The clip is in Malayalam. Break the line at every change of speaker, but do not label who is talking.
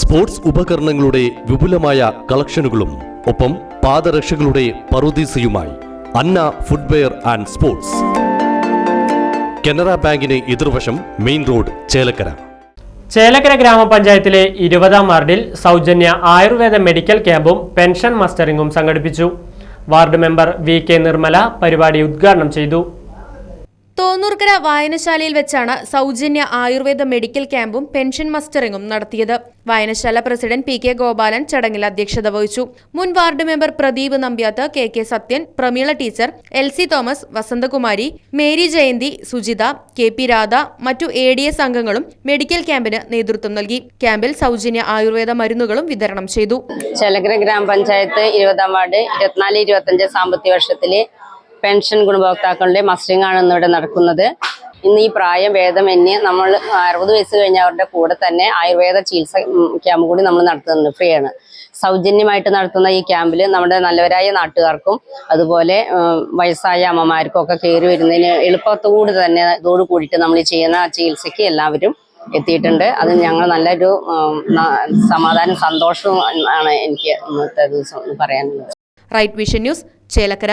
സ്പോർട്സ് ഉപകരണങ്ങളുടെ വിപുലമായ കളക്ഷനുകളും ഒപ്പം പാദരക്ഷകളുടെ പറുദീസയുമായി Anna footwear and sports. Canara ബാങ്കിന് എതിർവശം മെയിൻ റോഡ് ചേലക്കര.
ചേലക്കര ഗ്രാമപഞ്ചായത്തിലെ ഇരുപതാം വാർഡിൽ സൗജന്യ ആയുർവേദ മെഡിക്കൽ ക്യാമ്പും പെൻഷൻ മസ്റ്ററിംഗും സംഘടിപ്പിച്ചു. Ward member V K Nirmala പരിപാടി ഉദ്ഘാടനം ചെയ്തു.
തോന്നൂർക്കര വായനശാലയിൽ വെച്ചാണ് സൗജന്യ ആയുർവേദ മെഡിക്കൽ ക്യാമ്പും പെൻഷൻ മസ്റ്ററിംഗും നടത്തിയത്. വായനശാല പ്രസിഡന്റ് പി കെ ഗോപാലൻ ചടങ്ങിൽ അധ്യക്ഷത വഹിച്ചു. മുൻ ward member Pradeep Nambiath K K Sathyan Prameela teacher L C Thomas Vasanthakumari Mary Jayanthi Sujitha K P Radha മറ്റു എ ഡി എസ് അംഗങ്ങളും മെഡിക്കൽ ക്യാമ്പിന് നേതൃത്വം നൽകി. ക്യാമ്പിൽ സൗജന്യ ആയുർവേദ മരുന്നുകളും വിതരണം ചെയ്തു.
ചലഗ്ര ഗ്രാമപഞ്ചായത്ത് ഇരുപതാം വാർഡ് ഇരുപത്തിനാല് ഇരുപത്തഞ്ച് സാമ്പത്തിക വർഷത്തിലെ പെൻഷൻ ഗുണഭോക്താക്കളുടെ മസ്റ്ററിംഗ് ആണ് ഇന്നിവിടെ നടക്കുന്നത്. ഇന്ന് ഈ പ്രായം ഭേദമന്യേ നമ്മൾ അറുപത് വയസ്സ് കഴിഞ്ഞവരുടെ കൂടെ തന്നെ ആയുർവേദ ചികിത്സ ക്യാമ്പ് കൂടി നമ്മൾ നടത്തുന്നുണ്ട്. ഫ്രീ ആണ്. സൗജന്യമായിട്ട് നടത്തുന്ന ഈ ക്യാമ്പിൽ നമ്മുടെ നല്ലവരായ നാട്ടുകാർക്കും അതുപോലെ വയസ്സായ അമ്മമാർക്കും ഒക്കെ കയറി വരുന്നതിന് എളുപ്പത്തോട് തന്നെ ഇതോട് കൂടിയിട്ട് നമ്മൾ ചെയ്യുന്ന ചികിത്സയ്ക്ക് എല്ലാവരും എത്തിയിട്ടുണ്ട്. അത് ഞങ്ങൾ നല്ലൊരു സമാധാനം സന്തോഷവും ആണ് എനിക്ക് ഇന്നത്തെ ദിവസം പറയാനുള്ളത്.
Right vision news Chelakkara.